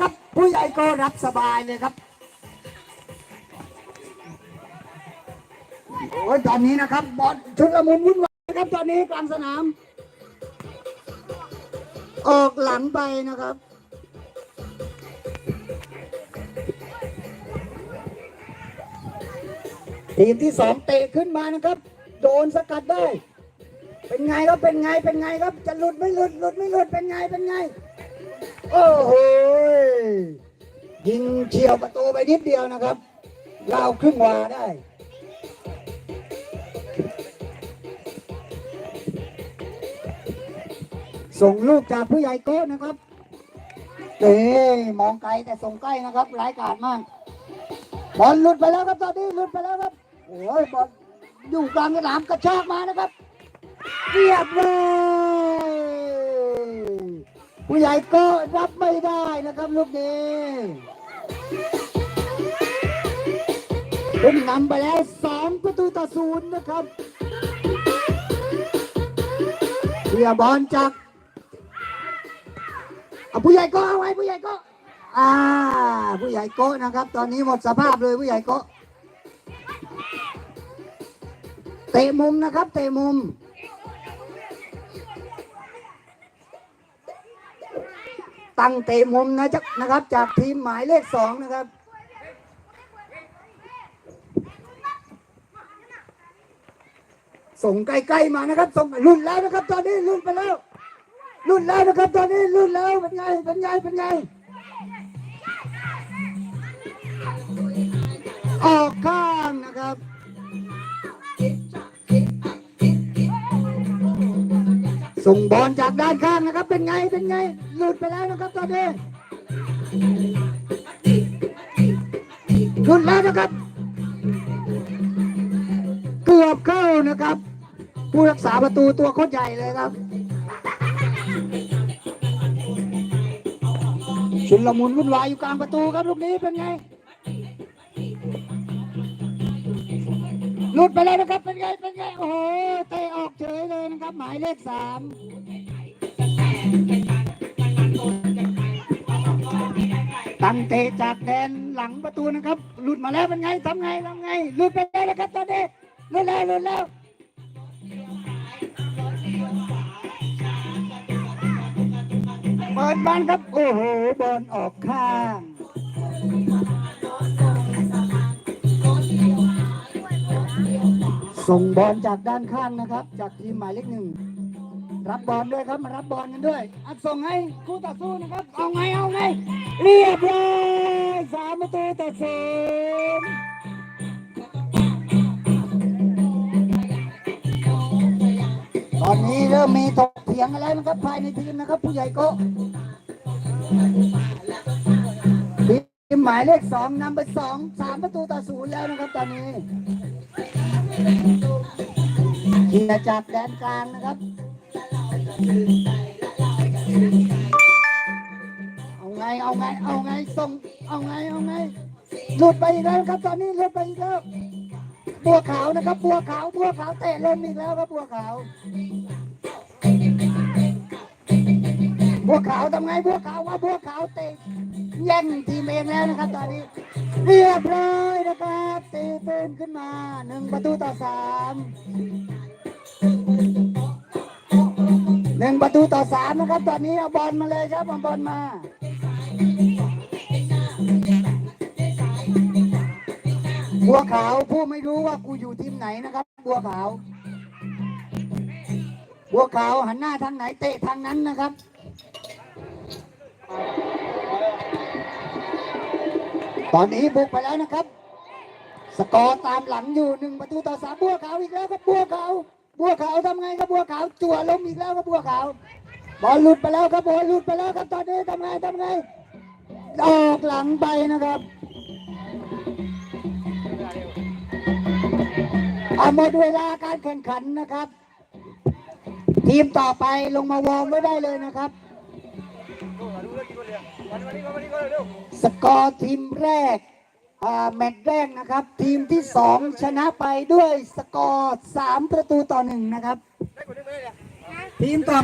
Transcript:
ครับ ผู้ใหญ่ก็รับสบายเลยครับโอ้ยตอนนี้นะครับบอลชุดละมุนวุ่นวายนะครับตอนนี้กลางสนาม ออกหลังไปนะครับทีมที่สองเตะขึ้นมานะครับ โดนสกัดได้ เป็นไงครับเป็นไงเป็นไงครับ จะหลุดไม่หลุดหลุดไม่หลุดเป็นไงเป็นไง โอ้โหยิงเฉียวประตูไปนิดเดียวนะครับราวครึ่งวาได้ส่งลูกจากผู้ใหญ่โก้นะครับเอ้มองไกลแต่ส่งใกล้นะครับร้ายกาจมาก บอลหลุดไปแล้วครับตอนนี้หลุดไปแล้วครับ โอ้ยบอลอยู่กลางสนามกระชากมานะครับเรียบเลย ผู้ใหญ่ก็รับไม่ได้นะครับลูกนี้เป็นนำไปแล้วสองประตูต่อศูนย์นะครับเสียบอลจากเอาผู้ใหญ่ก็เอาไว้ผู้ใหญ่ก็อ่า ผู้ใหญ่โกะนะครับ ตอนนี้หมดสภาพเลยผู้ใหญ่โกะเตะมุมนะครับ เตะมุม ตั้งเตะมุมนะจ๊ะนะครับ จากทีมหมายเลขสองนะครับส่งใกล้ๆมานะครับส่งรุ่นแล้วนะครับ ตอนนี้รุ่นไปแล้วรุ่นแล้วนะครับ ตอนนี้รุ่นแล้วเป็นไงเป็นไงเป็นไงออกข้างนะครับ ส่งบอลจากด้านข้างนะครับ เป็นไงเป็นไง หลุดไปแล้วนะครับตอนนี้หลุดแล้วนะครับ เกือบเข้านะครับ ผู้รักษาประตูตัวโคตรใหญ่เลยครับชุนละมุนวุ่นวายอยู่กลางประตูครับลูกนี้เป็นไง หลุดไปแล้วนะครับ เป็นไง เป็นไง โอ้โห เตะออกเฉยเลยนะครับ หมายเลขสามตั้งเตะจากแดนหลังประตูนะครับ หลุดมาแล้วเป็นไงทำไงทำไง หลุดไปแล้วนะครับตอนนี้หลุดแล้วหลุดแล้วเปิดบอลครับ โอ้โห บอลออกข้าง ส่งบอลจากด้านข้างนะครับ จากทีมหมายเลขหนึ่งรับบอลด้วยครับมารับบอลกันด้วย อัดส่งให้คู่ต่อสู้นะครับ เอาไงเอาไง เรียบร้อยสามประตูต่อศูนย์ตอนนี้เริ่มมีถกเถียงอะไรนะครับภายในทีมนะครับ ผู้ใหญ่โกะทีมหมายเลขสองนำไปสองสามประตูต่อศูนย์แล้วนะครับ ตอนนี้ เขียร์จากแดนกลางนะครับ เอาไง เอาไง เอาไงส่ง เอาไง เอาไง หลุดไปอีกแล้วครับ ตอนนี้หลุดไปอีกแล้ว บัวขาวนะครับ บัวขาว บัวขาวเตะเล่นอีกแล้วครับ บัวขาว บัวขาวทำไง บัวขาวว่าบัวขาวเตะแย่งทีมเองแล้วนะครับ ตอนนี้ เรียบร้อยนะครับตีตื้นขึ้นมาหนึ่งประตูต่อสามหนึ่งประตูต่อสามนะครับ ตอนนี้เอาบอลมาเลยครับเอาบอลมาบัวขาวผู้ไม่รู้ว่ากูอยู่ทีมไหนนะครับบัวขาวบัวขาวหันหน้าทางไหนเตะทางนั้นนะครับ ตอนนี้บุกไปแล้วนะครับ สกอร์ตามหลังอยู่หนึ่งประตูต่อสามบัวขาวอีกแล้วครับบัวขาวบัวขาวทำไงครับบัวขาวจั่วลมอีกแล้วครับบัวขาวบอลหลุดไปแล้วครับบอลหลุดไปแล้วครับตอนนี้ทำไงทำไงออกหลังไปนะครับเอาหมดเวลาการแข่งขันนะครับ ทีมต่อไปลงมาวอร์มไว้ได้เลยนะครับ สกอร์ทีมแรกอ่าแมตช์แรกนะครับ ทีมที่สองชนะไปด้วยสกอร์สามประตูต่อหนึ่งนะครับ ทีมต่อ